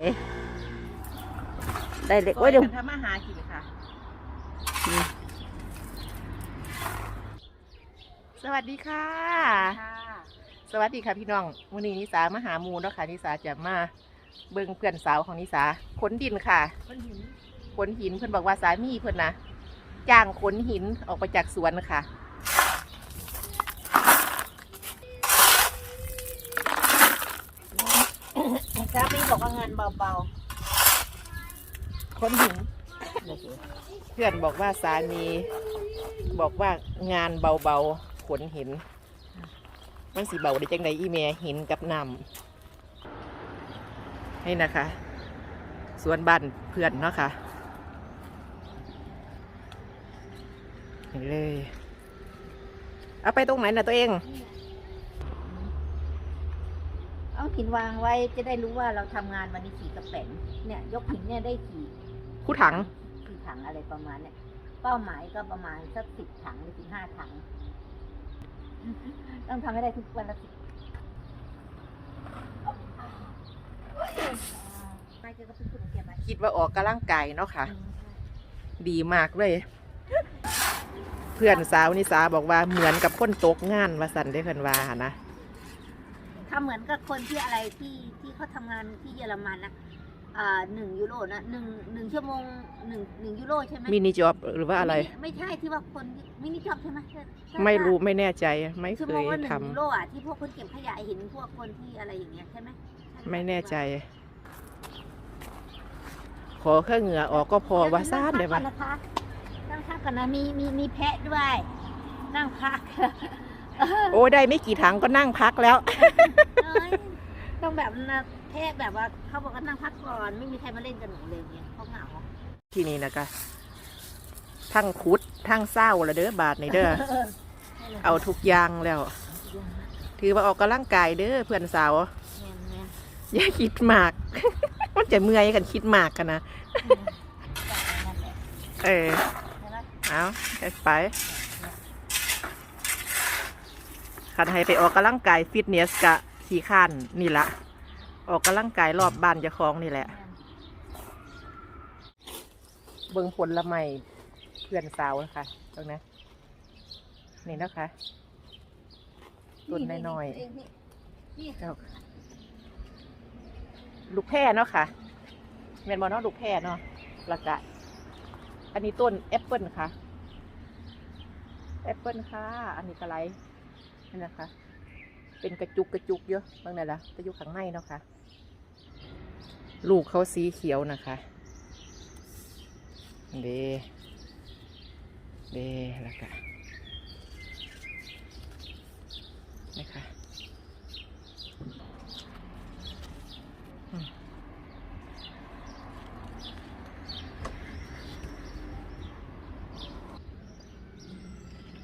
เอ๊ะได้เล็กโอ้ยเดี๋ยวซกันทำอาหารกินค่ะ สวัสดีค่ะค่ะ สวัสดีค่ะพี่น้องวันนี้นิสามาหาหมูเนาะค่ะนิสาจะมาเบิ่งเพื่อนสาวของนิสาขนดินค่ะคนหินขนหินเพื่อนบอกว่าสามีเพื่อนนะจ้างขนหินออกไปจากสวนค่ะามีบอกว่างานเบาขนหินเพื่อนบอกว่าสามีบอกว่างานเบาๆขนหิน มันสีเบาได้จังใดอีเมียหินกับน้ำนี่นะคะ สวนบ้านเพื่อนเนาะค่ะเลย เอาไปตรงไหนนะตัวเอง ๆ เอาหินวางไว้จะได้รู้ว่าเราทำงานวันนี้กี่กระแป้งเนี่ยยกหินเนี่ยได้กี่คู่ถัง กี่ถังอะไรประมาณเนี่ยเป้าหมายก็ประมาณสักสิบถังหรือสิบห้าถัง ต้องทำให้ได้ทุกวันละสิบไปเจอกับพี่คุณเก็บไว้คิดว่าออกกำลังกายเนาะค่ะ ดีมากเลย เพื่อนสาวนิสาบอกว่าเหมือนกับคนตกงานว่าสันได้เพิ่นว่าหั่นนะทำ เหมือนกับคนที่อะไรที่ที่เขาทำงานที่เยอรมันนะอ่าหนึ่งยูโรนะหนึ่งหนึ่งชั่วโมงหนึ่งหนึ่งยูโรใช่ไหมมินิจ็อบหรือว่าอะไรม่ไม่ใช่ที่ว่าคนที่มินิจ็อบใช่ไหมใช่ใช่ไม่รู้ไม่แน่ใจไม่ชั่วเคโมงยละหนึ่ทำงยูโรอะที่พวกคนเก็บขยะเห็นพวกคนที่อะไรอย่างเงี้ยใช่ไหมใช่หไม่แน่ใจ ขอแค่เหงื่อออกก็พอว่าซ่านเลยนั่ว่างพักก่อนนะคะนั่งพักก่อนนะมีมีมีแพะด้วย นั่งพัก โอ้ได้ไม่กี่ถังก็นั่งพักแล้วเอ้ยต้องแบบนะแพะแบบว่าเขาบอกว่านั่งพักก่อนไม่มีใครมาเล่นกับหนูเลยเนี่ยเขาเหงาที่นี่นะคะทั้งคุดทั้งเศร้าละเด้อบาทในเด้อเอาทุกอย่างแล้ว ถือว่าออกกำลังกายเด้อเพื่อนสาวแม่นแม่นอย่าคิดมากมันจะเมื่อยกันคิดมากกันนะนั่นแหละเออใช่ไหมเอาไป คันให้ไปออกกำลังกายฟิตเนสกะขี่ข้านนี่ละออกกำลังกายรอบบ้านจะคลองนี่แหละ เบิ่งผลละไม้เพื่อนสาวนะคะตรงนั้นนี่นะคะต้นน้อยๆลูกแพร่เนาะค่ะแมนบอเนาะลูกแพร่เนาะล้วก็อันนี้ต้นแอปเปิลค่ะแอปเปิลค่ะ อันนี้กระไร นี่นะคะ เป็นกระจุกกระจุกเยอะบางไหนละกระจุกข้างในเนาะค่ะ ลูกเขาสีเขียวนะคะ เดเดแล้วก็นะคะ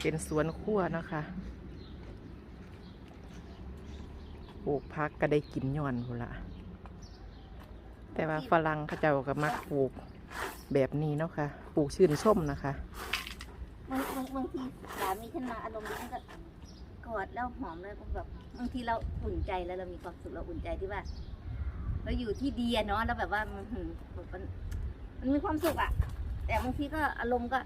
เป็นสวนครัวนะคะ ปลูกพักก็ได้กินย้อนพุ่นละแต่ว่าฝรั่งเขาเจ้าก็มักปลูกแบบนี้เนาะค่ะ ปลูกชื่นส้มนะคะบางบางบางทีสามีฉันมาอารมณ์ดีฉันก็กอดแล้วหอมแล้วก็แบบบางทีเราอุ่นใจแล้วเรามีความสุขเราอุ่นใจที่ว่าเราอยู่ที่ดีอะเนาะแล้วแบบว่ามันหืมแบบมันมันมีความสุขอะแต่บางทีก็อารมณ์ก็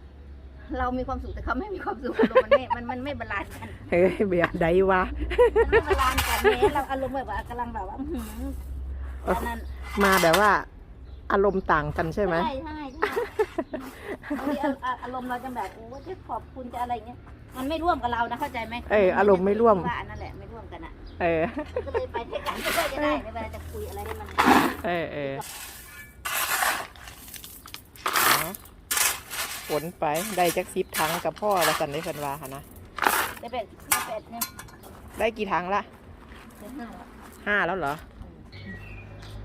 เรามีความสุขแต่เขาไม่มีความสุขอารมณ์มันไม่มันมันไม่บาลานซ์กันเฮ้ยเบียดใดวะ มันไม่บาลานซ์กันแม้เราอารมณ์แบบว่ากำลังแบบว่าอื้อหืมอันนั้นมาแบบว่า อารมณ์ต่างกันใช่ไหม ใช่ใช่ใช่บางทีอาอาอารมณ์เราจะแบบโอ้จะขอบคุณจะอะไรเงี้ยมันไม่ร่วมกับเรานะเข้าใจไหมเอออารมณ์ไม่ร่วม ว่าอันนั่นแหละไม่ร่วมกันอะเออ ก็เลยไปด้วยกันก็จะได้ในเวลาจะคุยอะไรให้มัน เออเออเอา ฝนไป ได้จักซิบถังกับพ่อละสันได้เพิ่นว่าค่ะนะ ได้เป็ดได้เป็ดเนี่ยได้กี่ถังละได้ห้าห้าแล้วเหรอ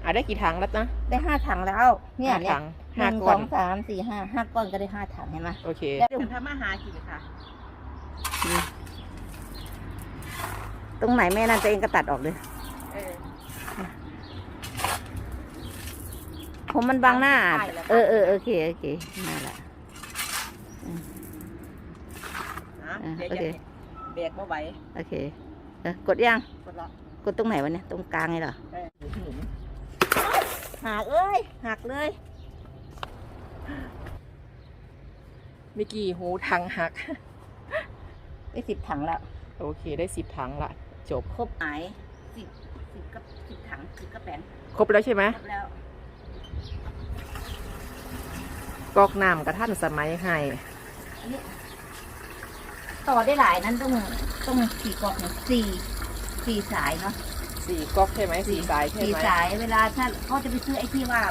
อะได้กี่ถังแล้วนะได้ห้าถังแล้ว เนี่ยห้าเนี่ยถังหห้านึ่งก้สออนงสามสี่ห้าห้าก้อนก็ได้ห้าถังเห็นไหมโอเค แล้วทำอาหารกินค่ะ ตรงไหนแม่นั่นตัวเองก็ตัดออกเลยเออ ผมมันบังหน้าใช่แล้วเออเออโอเคโอเคนั่นแหละ นะ อะเดี๋ยวโอจะเค แบกมาไหวโอเคเออกดยัง กดละกดตรงไหนวะเนี่ย ตรงกลางไงเหรอ เอออยู่ที่หนุนหักเอ้ย หักเลยมิกี่หูถังหัก ได้สิบถังแล้ว โอเคได้สิบถังละ จบ ครบหมายสิบสิบกับสิบถังสิบกระแป้งครบแล้วใช่ไหม ครบแล้ว กอกน้ำกระท่านสมัยให้อันนี้ ต่อได้หลายนั้นต้องต้องสี่กรอบหนึ่งสี่สี่สายเนาะสี่ก๊อกใช่ไหมสี่สายใช่สี่ไหม สายเวลาถ้าเขาจะไปซื้อไอ้ที่ว่า